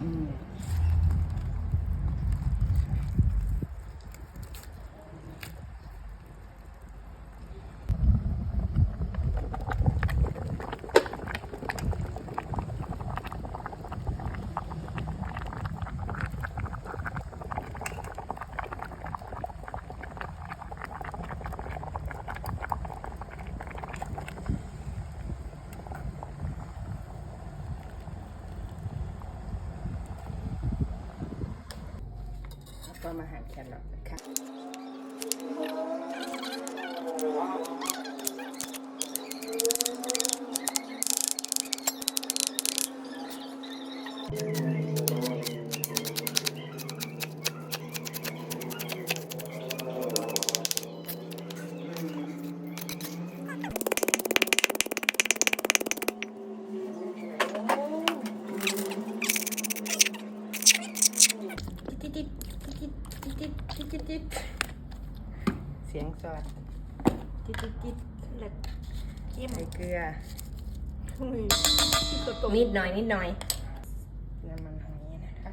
嗯。 ก็มาหั่นแครอทนะคะ จิ๊ดจิ๊ดจิ๊ดจิ๊ดเสียงสอดจิ๊ดจิ๊ดจิ๊ดแล้วจิ้มใส่เกลือนิดหน่อยนิดหน่อยน้ำมันหอยนะคะ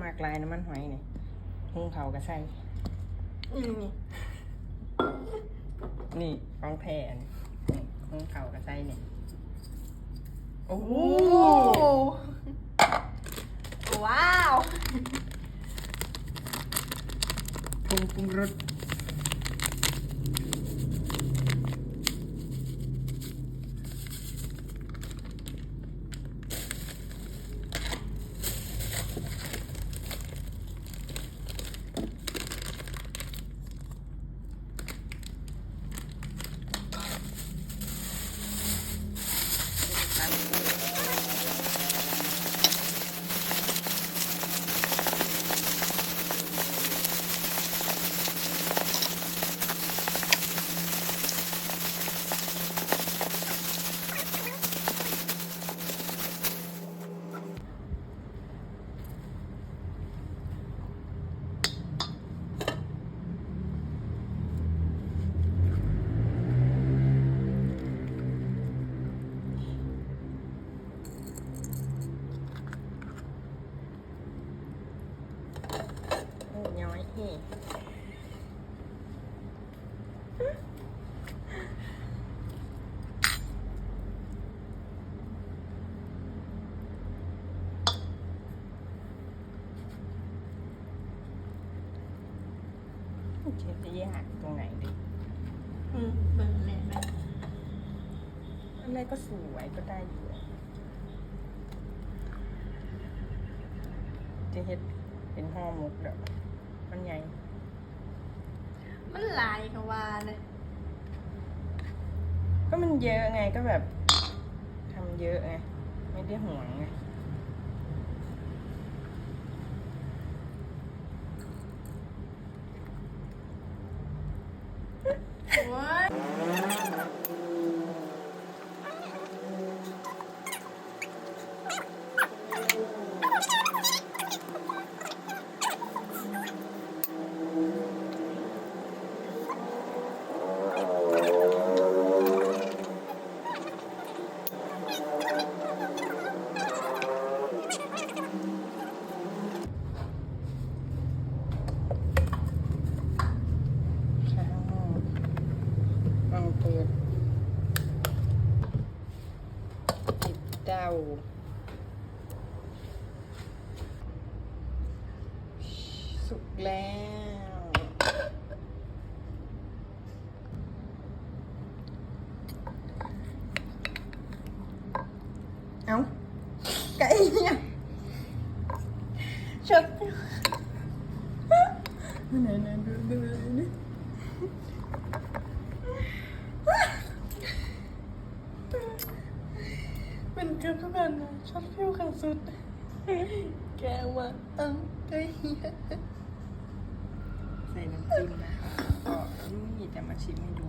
มากลายน้ำมันหอยนี่หุงเขากระใส่นี่นี่ของแผ่นหุงเขากระใส่เนี่ยโอ้ un rato. เฮ้เชฟจะแยกตรงไหนดีอืมเบิ่งแม่แม่อะไรก็สวยก็ได้อยู่อะจะเฮ็ดเป็นห่อหมกเด้อ มันใหญ่ มันลายกับว่าเลยก็มันเยอะไงก็แบบทำเยอะไง ไม่ได้ห่วงไงโอ้ยข้าวเอาเปิดติดเต้าสุกแล้ว เอาไก่เนี่ยชดไหนไหนดูดูเลยนี่ มันเกือบทุกวันชอบเที่ยวขันสุด แกว่าเอังไอ้เหี้ยใส่น้ำจิ้มนะคะก็นี่จะมาชิมให้ดู